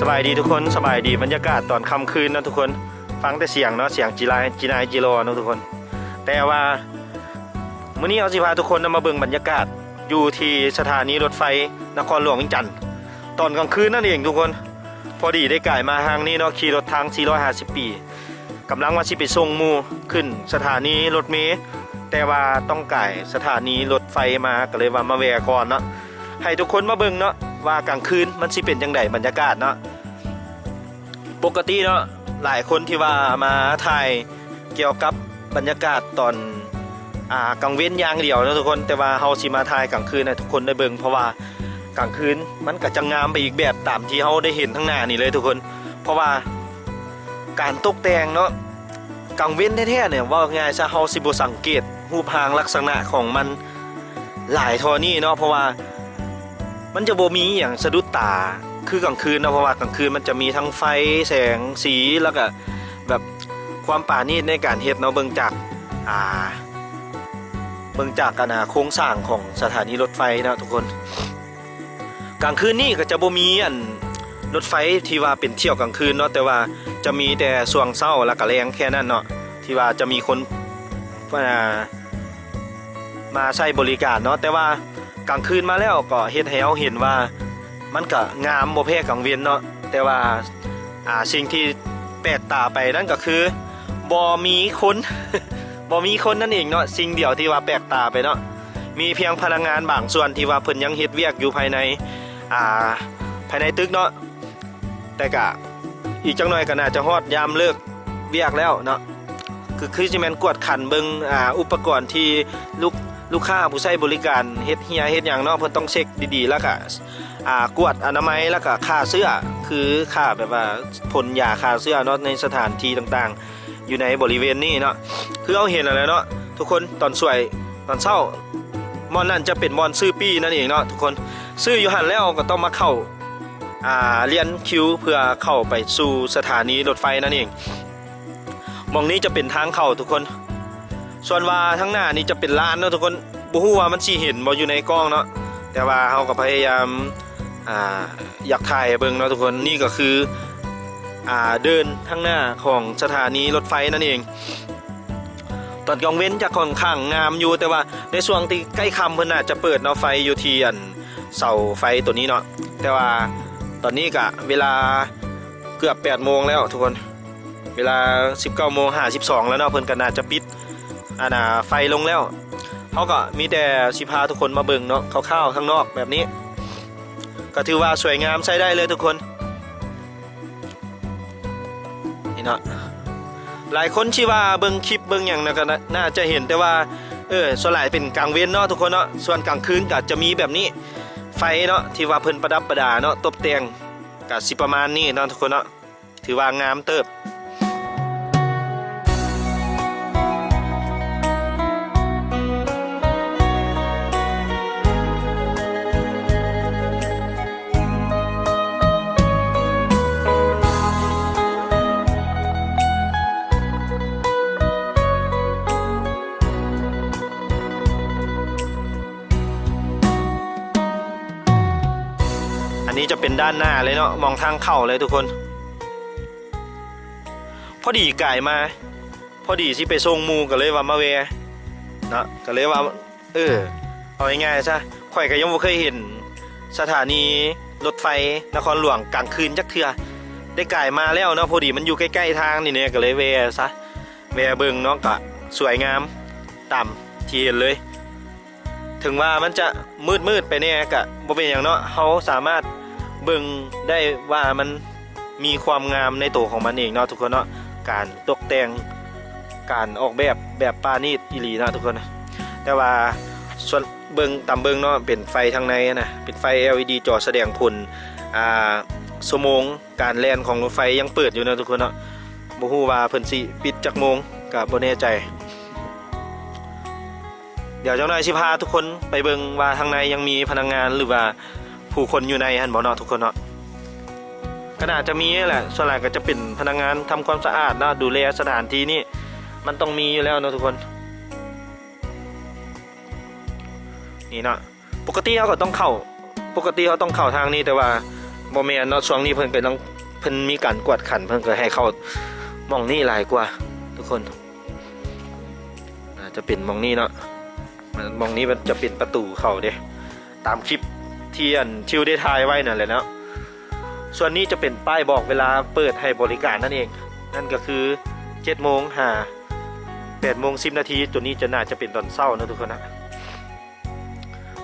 สบายดีทุกคนสบายดีบรรยากาศตอนค่ำคืนนะทุกคน ฟังแต่เสียงเนาะเสียงจีรจีนายจีโรนะทุกคน แต่ว่ามื้อนี้เอาสิพาทุกคนมาเบิ่งบรรยากาศอยู่ที่สถานีรถไฟนครหลวงเวียงจันทน์ตอนกลางคืนนั่นเองทุกคน พอดีได้ก่ายมาทางนี้เนาะขี่รถทาง 450 ปีกำลังว่าสิไปส่งมูขึ้นสถานีรถเมล์แต่ว่าต้องก่ายสถานีรถไฟมาก็เลยว่ามาแวะก่อนเนาะให้ทุกคนมาเบิ่งเนาะ ว่ากลางคืนมันสิเป็นจังไดบรรยากาศเนาะปกติเนาะหลายคนที่ว่ามาถ่ายเกี่ยวกับบรรยากาศตอนอ่ากลางเว้นอย่างเดียวเนาะทุกคนแต่ว่าเฮาสิมาถ่ายกลางคืนให้ทุกคนได้เบิ่งเพราะว่ากลางคืนมันก็จะงามไปอีกแบบตามที่เฮาได้เห็นทั้งหน้านี่เลยทุกคน เพราะว่าการตกแต่งเนาะกลางเว้นแท้ๆเนี่ยว่าง่ายซะเฮาสิบ่สังเกตรูปร่างลักษณะของมันหลายทอนี่เนาะเพราะว่า มันจะบ่มีอย่างสะดุดตา คือกลางคืนนะเพราะว่ากลางคืนมันจะมีทั้งไฟแสงสีแล้วก็แบบความป่านีตในการเฮ็ดเนาะเบิ่งจากอ่าเบิ่งจากกันนะโครงสร้างของสถานีรถไฟนะทุกคน กลางคืนนี่ก็จะบ่มีอันรถไฟที่ว่าเป็นเที่ยวกลางคืนเนาะแต่ว่าจะมีแต่ช่วงเช้าแล้วก็แรงแค่นั้นเนาะที่ว่าจะมีคนอ่ามาใช้บริการเนาะแต่ว่า กลางคืนมาแล้วก็เฮ็ดให้เราเห็นว่า มันก็งามบ่แพ้กลางเวียนเนาะแต่ว่าอ่าสิ่งที่แปลกตาไปนั่นก็คือบ่มีคนบ่มีคนนั่นเองเนาะสิ่งเดียวที่ว่าแปลกตาไปเนาะมีเพียงพนักงานบางส่วนที่ว่าเพิ่นยังเฮ็ดเวียกอยู่ภายในอ่าภายในตึกเนาะแต่ก็อีกจังหน่อยก็น่าจะฮอดยามเลิกเวียกแล้วเนาะคือคือสิแม่นกวดขันเบิงอ่าอุปกรณ์ที่ลูก ลูกค้าผู้ใช้บริการเฮ็ดเฮียเฮ็ดหยังเนาะเพิ่นต้องเช็คดีๆ แล้วก็อ่ากวดอนามัยแล้วก็ค่าเสื้อคือค่าแบบว่าพ่นยาค่าเสื้อเนาะในสถานที่ต่างๆ อยู่ในบริเวณนี้เนาะคือเอาเห็นอะไรเนาะทุกคนตอนสวยตอนเช้ามอนนั่นจะเป็นมอนซื้อปี้นั่นเองเนาะทุกคนซื้ออยู่หันแล้วก็ต้องมาเข้าอ่าเรียนคิวเพื่อเข้าไปสู่สถานีรถไฟนั่นเองมองนี้จะเป็นทางเข้าทุกคน ส่วนว่าทั้งหน้านี่จะเป็นร้านเนาะทุกคนบ่ฮู้ว่ามันสิเห็นบ่อยู่ในกล้องเนาะแต่ว่าเฮาก็พยายามอ่าอยากถ่ายเบิ่งเนาะทุกคนนี่ก็คืออ่าเดินทั้งหน้าของสถานีรถไฟนั่นเอง ตอนกลางเว้นจะค่อนข้างงามอยู่แต่ว่าในช่วงที่ใกล้ค่ำเพิ่นน่าจะเปิดเนาะไฟอยู่ที่อันเสาไฟตัวนี้เนาะแต่ว่าตอนนี้ก็เวลาเกือบ8โมงแล้วทุกคน เวลา 19โมง52แล้วเนาะเพิ่นก็น่าจะปิด อานาไฟลงแล้วเขาก็มีแต่สิพาทุกคนมาเบิ่งเนาะคร่าวๆข้างนอกแบบนี้ ก็ถือว่าสวยงามใช้ได้เลยทุกคนนี่เนาะหลายคนที่ว่าเบิ่งคลิปเบิ่งอย่างนะก็น่าจะเห็นแต่ว่าเออส่วนหลายเป็นกลางเว้นเนาะทุกคนเนาะส่วนกลางคืนก็จะมีแบบนี้ ไฟเนาะที่ว่าเพิ่นประดับประดาเนาะตกแต่งก็สิประมาณนี้เนาะทุกคนเนาะถือว่างามเติบ จะเป็นด้านหน้าเลยเนาะมองทางเข้าเลยทุกคน พอดีไก่มา พอดีที่ไปส่งมูก็เลยว่ามาเวเนาะก็เลยว่า เออเอาง่ายๆซะข่อยก็ยังบ่เคยเห็น สถานีรถไฟนครหลวงกลางคืนจักเทือได้ไก่มาแล้วเนาะพอดีมันอยู่ใกล้ๆทางนี่เนี่ยก็เลยเวซะเวเบิงเนาะก็สวยงามตามที่เห็นเลยถึงว่ามันจะมืดมืดๆไปเนี่ยกะบ่เป็นอย่างเนาะเขาสามารถ เบิ่งได้ว่ามันมีความงามในตัวของมันเองเนาะทุกคนเนาะการตกแต่งการออกแบบแบบปานีตอีหลีเนาะทุกคนนะแต่ว่าส่วนเบิงตามเบิงเนาะเป็นไฟทางในนะเป็นไฟ LED จอแสดงผลอ่าสมงการแลนของรถไฟยังเปิดอยู่นะทุกคนเนาะบ่ฮู้ว่าเพิ่นสิปิดจักโมงก็บ่แน่ใจ เดี๋ยวเจ้านายชิพาทุกคนไปเบิงว่าทางในยังมีพนักงานหรือว่า ผู้คนอยู่ในฮันบอเนาะทุกคนเนาะก็น่าจะมีแหละส่วนใหญ่ก็จะเป็นพนักงานทำความสะอาดเนาะดูแลสถานที่นี่มันต้องมีอยู่แล้วเนาะทุกคน นี่เนาะปกติเขาก็ต้องเข้า ปกติเขาต้องเข้าทางนี้แต่ว่าโมเมนเนาะช่วงนี้เพิ่นกำลังเพิ่นมีการกวดขันเพิ่นก็ให้เข้ามองนี่หลายกว่า ทุกคนน่าจะเป็นมองนี่เนาะมันมองนี้มันจะเป็นประตูเข้าเด้ตามคลิป ที่อันชิวได้ทายไว้นั่นแหละเนาะส่วนนี้จะเป็นป้ายบอกเวลาเปิดให้บริการนั่นเอง นั่นก็คือ7โมงหา8โมง10นาทีตัวนี้จะน่าจะเป็นตอนเช้านะทุกคนนะ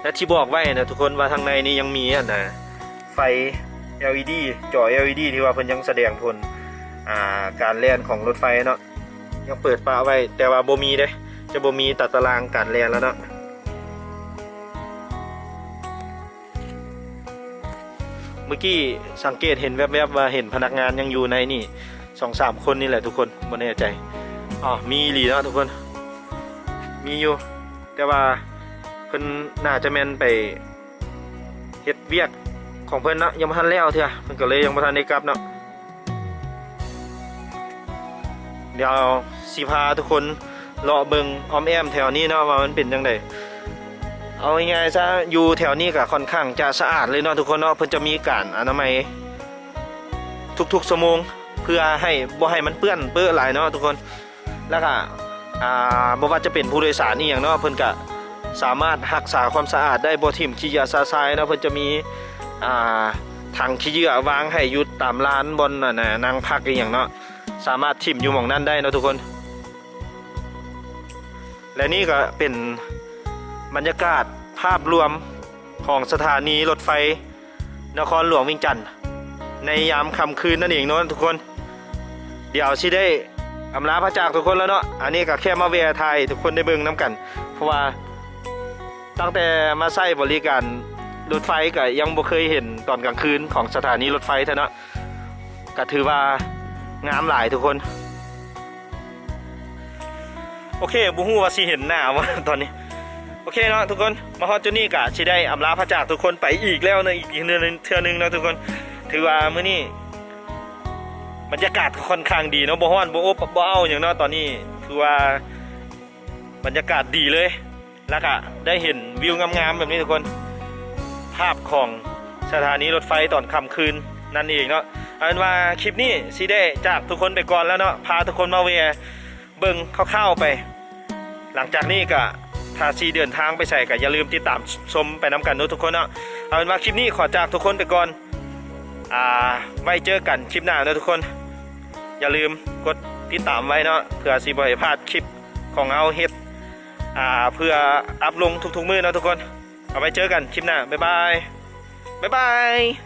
และที่บอกไว้นะทุกคนว่าทางในนี้ยังมีอะนะไฟ LED จอ LED ที่ว่าเพิ่นยังแสดงผลอ่าการแล่นของรถไฟเนาะยังเปิดปะไว้แต่ว่าโบมีเด้จะโบมีตัดตารางการแล่นแล้วเนาะ เมื่อกี้สังเกตเห็นแวบๆว่าเห็นพนักงานยังอยู่ในนี่สองสามคนนี่แหละทุกคนบ่แน่ใจอ๋อมีหลีนะทุกคน มีอยู่ แต่ว่าเพิ่นน่าจะแมนไปเฮ็ดเวียกของเพิ่นเนาะยังบ่ทันแล้วเถอะเพิ่นก็เลยยังบ่ทันได้กลับเนาะเดี๋ยวสิพาทุกคนเลาะเบิงออมแอมแถวนี้เนาะว่ามันเป็นจังได เอาง่ายๆซะอยู่แถวนี้ก็ค่อนข้างจะสะอาดเลยเนาะทุกคนเนาะเพิ่นจะมีการอนามัยทุกๆชั่วโมงเพื่อให้บ่ให้มันเปื้อนเปื้อหลายเนาะทุกคนแล้วก็อ่าบ่ว่าจะเป็นผู้โดยสารนี่อย่างเนาะเพิ่นก็สามารถรักษาความสะอาดได้บ่ทิ่มขี้ยาซาซายนะเพิ่นจะมีอ่าถังขี้เยื่อวางให้อยู่ตามร้านบนน่ะนะนางพักอย่างเนาะสามารถทิ่มอยู่หม่องนั้นได้เนาะทุกคน และนี่ก็เป็น บรรยากาศภาพรวมของสถานีรถไฟ นครหลวงวิ่งจันทร์ในยามค่ำคืนนั่นเองเนาะทุกคน เดี๋ยวสิได้อำลาพระจากทุกคนแล้วเนาะอันนี้ก็แค่มาเวียไทยทุกคนได้เบิ่งน้กัน เพราะว่าตั้งแต่มาใช้บริการรถไฟก็ยังบ่เคยเห็นตอนกลางคืนของสถานีรถไฟเท่านะก็ถือว่างามหลายทุกคน โอเคบูฮู้ว่าสิเห็นหน้าว่าตอนนี้ โอเคเนาะทุกคนมาฮอดจุนี้กะสิได้อำลาพระจากทุกคนไปอีกแล้วเนะอีกเทื่อนึงเทื่อนึงเนาะทุกคน ถือว่ามื้อนี้บรรยากาศค่อนข้างดีเนาะบ่ฮ้อนบ่อบบ่เอาอย่างเนาะตอนนี้ถือว่าบรรยากาศดีเลย แล้วก็ได้เห็นวิวงามๆแบบนี้ทุกคน ภาพของสถานีรถไฟตอนค่ำคืนนั่นเองเนาะเอาเป็นว่าคลิปนี้ซีได้จากทุกคนไปก่อนแล้วเนาะพาทุกคนมาเวียเบิ่งคร่าวๆไป หลังจากนี้ก็ ถ้าซีเดินทางไปใส่ก็อย่าลืมติดตามชมไปน้ำกันนาะทุกคนเนาะเอาเป็นว่าคลิปนี้ขอจากทุกคนไปก่อนอ่าไว้เจอกันคลิปหน้าเนาะทุกคน อย่าลืมกดติดตามไว้เนาะเพื่อซีบ่ให้พลาดคลิปของเอาเฮ็ดอ่าเพื่ออัพลงทุกๆมือนะทุกคน เอาไว้เจอกันคลิปหน้าบ๊ายบายบ๊ายบาย